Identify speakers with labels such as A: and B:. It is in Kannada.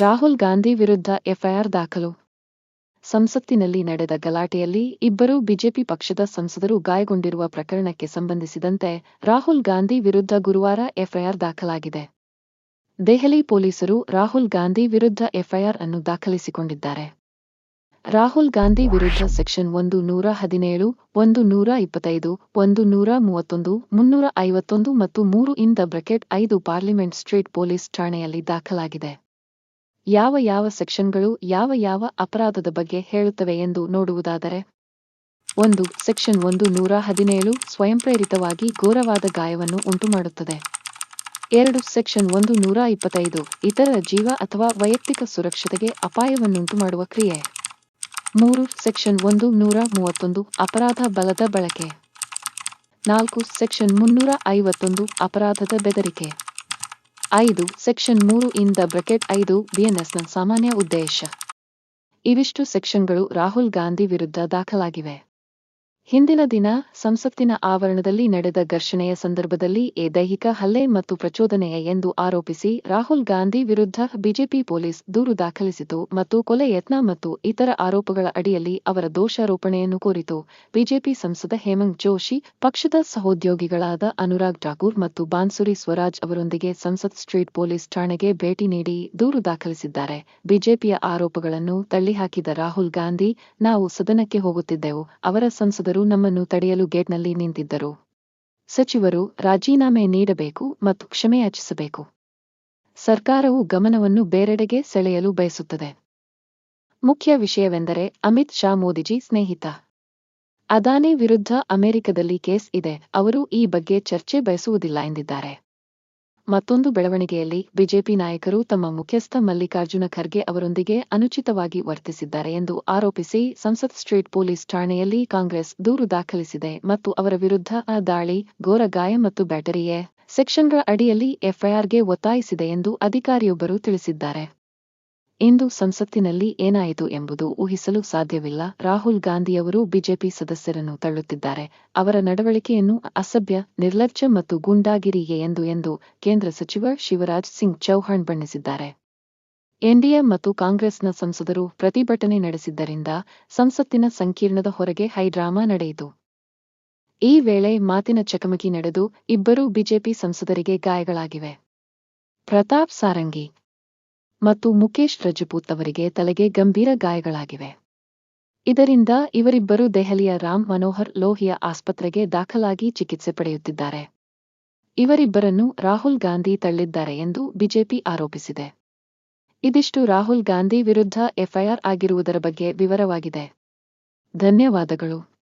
A: ರಾಹುಲ್ ಗಾಂಧಿ ವಿರುದ್ಧ ಎಫ್ಐಆರ್ ದಾಖಲು. ಸಂಸತ್ತಿನಲ್ಲಿ ನಡೆದ ಗಲಾಟೆಯಲ್ಲಿ ಇಬ್ಬರು ಬಿಜೆಪಿ ಪಕ್ಷದ ಸಂಸದರು ಗಾಯಗೊಂಡಿರುವ ಪ್ರಕರಣಕ್ಕೆ ಸಂಬಂಧಿಸಿದಂತೆ ರಾಹುಲ್ ಗಾಂಧಿ ವಿರುದ್ಧ ಗುರುವಾರ ಎಫ್ಐಆರ್ ದಾಖಲಾಗಿದೆ. ದೆಹಲಿ ಪೊಲೀಸರು ರಾಹುಲ್ ಗಾಂಧಿ ವಿರುದ್ಧ ಎಫ್ಐಆರ್ ಅನ್ನು ದಾಖಲಿಸಿಕೊಂಡಿದ್ದಾರೆ. ರಾಹುಲ್ ಗಾಂಧಿ ವಿರುದ್ಧ ಸೆಕ್ಷನ್ ಒಂದು ನೂರ ಹದಿನೇಳು, ಒಂದು ನೂರ ಇಪ್ಪತ್ತೈದು, ಒಂದು ನೂರ ಮೂವತ್ತೊಂದು, ಮುನ್ನೂರ ಐವತ್ತೊಂದು ಮತ್ತು ಮೂರು ಇಂದ ಬ್ರಕೆಟ್ ಐದು ಪಾರ್ಲಿಮೆಂಟ್ ಸ್ಟ್ರೀಟ್ ಪೊಲೀಸ್ ಠಾಣೆಯಲ್ಲಿ ದಾಖಲಾಗಿದೆ. ಯಾವ ಯಾವ ಸೆಕ್ಷನ್ಗಳು ಯಾವ ಯಾವ ಅಪರಾಧದ ಬಗ್ಗೆ ಹೇಳುತ್ತವೆ ಎಂದು ನೋಡುವುದಾದರೆ, ಒಂದು, ಸೆಕ್ಷನ್ ಒಂದು ನೂರ ಹದಿನೇಳು ಸ್ವಯಂಪ್ರೇರಿತವಾಗಿ ಘೋರವಾದ ಗಾಯವನ್ನು ಉಂಟುಮಾಡುತ್ತದೆ. ಎರಡು, ಸೆಕ್ಷನ್ ಒಂದು ನೂರ ಇಪ್ಪತ್ತೈದು ಇತರರ ಜೀವ ಅಥವಾ ವೈಯಕ್ತಿಕ ಸುರಕ್ಷತೆಗೆ ಅಪಾಯವನ್ನುಂಟು ಮಾಡುವ ಕ್ರಿಯೆ. ಮೂರು, ಸೆಕ್ಷನ್ ಒಂದು ನೂರ ಮೂವತ್ತೊಂದು ಅಪರಾಧ ಬಲದ ಬಳಕೆ. ನಾಲ್ಕು, ಸೆಕ್ಷನ್ ಮುನ್ನೂರ ಐವತ್ತೊಂದು ಅಪರಾಧದ ಬೆದರಿಕೆ. ಐದು, ಸೆಕ್ಷನ್ ಮೂರು ಇಂದ ಬ್ರಕೆಟ್ ಐದು ಬಿಎನ್ಎಸ್ನ ಸಾಮಾನ್ಯ ಉದ್ದೇಶ. ಇವಿಷ್ಟು ಸೆಕ್ಷನ್ಗಳು ರಾಹುಲ್ ಗಾಂಧಿ ವಿರುದ್ಧ ದಾಖಲಾಗಿವೆ. ಹಿಂದಿನ ದಿನ ಸಂಸತ್ತಿನ ಆವರಣದಲ್ಲಿ ನಡೆದ ಘರ್ಷಣೆಯ ಸಂದರ್ಭದಲ್ಲಿ ಎ ದೈಹಿಕ ಹಲ್ಲೆ ಮತ್ತು ಪ್ರಚೋದನೆಯ ಎಂದು ಆರೋಪಿಸಿ ರಾಹುಲ್ ಗಾಂಧಿ ವಿರುದ್ಧ ಬಿಜೆಪಿ ಪೊಲೀಸ್ ದೂರು ದಾಖಲಿಸಿತು ಮತ್ತು ಕೊಲೆ ಯತ್ನ ಮತ್ತು ಇತರ ಆರೋಪಗಳ ಅಡಿಯಲ್ಲಿ ಅವರ ದೋಷಾರೋಪಣೆಯನ್ನು ಕೋರಿತು. ಬಿಜೆಪಿ ಸಂಸದ ಹೇಮಂತ್ ಜೋಶಿ, ಪಕ್ಷದ ಸಹೋದ್ಯೋಗಿಗಳಾದ ಅನುರಾಗ್ ಠಾಕೂರ್ ಮತ್ತು ಬಾನ್ಸುರಿ ಸ್ವರಾಜ್ ಅವರೊಂದಿಗೆ ಸಂಸತ್ ಸ್ಟ್ರೀಟ್ ಪೊಲೀಸ್ ಠಾಣೆಗೆ ಭೇಟಿ ನೀಡಿ ದೂರು ದಾಖಲಿಸಿದ್ದಾರೆ. ಬಿಜೆಪಿಯ ಆರೋಪಗಳನ್ನು ತಳ್ಳಿಹಾಕಿದ ರಾಹುಲ್ ಗಾಂಧಿ, ನಾವು ಸದನಕ್ಕೆ ಹೋಗುತ್ತಿದ್ದೆವು, ಅವರ ಸಂಸದರು ನಮ್ಮನ್ನು ತಡೆಯಲು ಗೇಟ್ನಲ್ಲಿ ನಿಂತಿದ್ದರು. ಸಚಿವರು ರಾಜೀನಾಮೆ ನೀಡಬೇಕು ಮತ್ತು ಕ್ಷಮೆಯಾಚಿಸಬೇಕು ಸರ್ಕಾರವು ಗಮನವನ್ನು ಬೇರೆಡೆಗೆ ಸೆಳೆಯಲು ಬಯಸುತ್ತದೆ. ಮುಖ್ಯ ವಿಷಯವೆಂದರೆ ಅಮಿತ್ ಶಾ ಮೋದಿಜಿ ಸ್ನೇಹಿತ. ಅದಾನಿ ವಿರುದ್ಧ ಅಮೆರಿಕದಲ್ಲಿ ಕೇಸ್ ಇದೆ. ಅವರು ಈ ಬಗ್ಗೆ ಚರ್ಚೆ ಬಯಸುವುದಿಲ್ಲ ಎಂದಿದ್ದಾರೆ. ಮತ್ತೊಂದು ಬೆಳವಣಿಗೆಯಲ್ಲಿ ಬಿಜೆಪಿ ನಾಯಕರು ತಮ್ಮ ಮುಖ್ಯಸ್ಥ ಮಲ್ಲಿಕಾರ್ಜುನ ಖರ್ಗೆ ಅವರೊಂದಿಗೆ ಅನುಚಿತವಾಗಿ ವರ್ತಿಸಿದ್ದಾರೆ ಎಂದು ಆರೋಪಿಸಿ ಸಂಸತ್ ಸ್ಟ್ರೀಟ್ ಪೊಲೀಸ್ ಠಾಣೆಯಲ್ಲಿ ಕಾಂಗ್ರೆಸ್ ದೂರು ದಾಖಲಿಸಿದೆ ಮತ್ತು ಅವರ ವಿರುದ್ಧ ಆ ದಾಳಿ, ಘೋರ ಗಾಯ ಮತ್ತು ಬ್ಯಾಟರಿಯೇ ಸೆಕ್ಷನ್ಗಳ ಅಡಿಯಲ್ಲಿ ಎಫ್ಐಆರ್ಗೆ ಒತ್ತಾಯಿಸಿದೆ ಎಂದು ಅಧಿಕಾರಿಯೊಬ್ಬರು ತಿಳಿಸಿದ್ದಾರೆ. ಇಂದು ಸಂಸತ್ತಿನಲ್ಲಿ ಏನಾಯಿತು ಎಂಬುದು ಊಹಿಸಲು ಸಾಧ್ಯವಿಲ್ಲ. ರಾಹುಲ್ ಗಾಂಧಿಯವರು ಬಿಜೆಪಿ ಸದಸ್ಯರನ್ನು ತಳ್ಳುತ್ತಿದ್ದಾರೆ. ಅವರ ನಡವಳಿಕೆಯನ್ನು ಅಸಭ್ಯ, ನಿರ್ಲಜ್ಜ ಮತ್ತು ಗುಂಡಾಗಿರಿಗೆ ಎಂದು ಎಂದು ಕೇಂದ್ರ ಸಚಿವ ಶಿವರಾಜ್ ಸಿಂಗ್ ಚೌಹಾಣ್ ಬಣ್ಣಿಸಿದ್ದಾರೆ. ಎನ್ಡಿಎ ಮತ್ತು ಕಾಂಗ್ರೆಸ್ನ ಸಂಸದರು ಪ್ರತಿಭಟನೆ ನಡೆಸಿದ್ದರಿಂದ ಸಂಸತ್ತಿನ ಸಂಕೀರ್ಣದ ಹೊರಗೆ ಹೈಡ್ರಾಮಾ ನಡೆಯಿತು. ಈ ವೇಳೆ ಮಾತಿನ ಚಕಮಕಿ ನಡೆದು ಇಬ್ಬರೂ ಬಿಜೆಪಿ ಸಂಸದರಿಗೆ ಗಾಯಗಳಾಗಿವೆ. ಪ್ರತಾಪ್ ಸಾರಂಗಿ ಮತ್ತು ಮುಖೇಶ್ ರಜಪೂತ್ ಅವರಿಗೆ ತಲೆಗೆ ಗಂಭೀರ ಗಾಯಗಳಾಗಿವೆ. ಇದರಿಂದ ಇವರಿಬ್ಬರು ದೆಹಲಿಯ ರಾಮ್ ಮನೋಹರ್ ಲೋಹಿಯಾ ಆಸ್ಪತ್ರೆಗೆ ದಾಖಲಾಗಿ ಚಿಕಿತ್ಸೆ ಪಡೆಯುತ್ತಿದ್ದಾರೆ. ಇವರಿಬ್ಬರನ್ನು ರಾಹುಲ್ ಗಾಂಧಿ ತಳ್ಳಿದ್ದಾರೆ ಎಂದು ಬಿಜೆಪಿ ಆರೋಪಿಸಿದೆ. ಇದಿಷ್ಟು ರಾಹುಲ್ ಗಾಂಧಿ ವಿರುದ್ಧ ಎಫ್ಐಆರ್ ಆಗಿರುವುದರ ಬಗ್ಗೆ ವಿವರವಾಗಿದೆ. ಧನ್ಯವಾದಗಳು.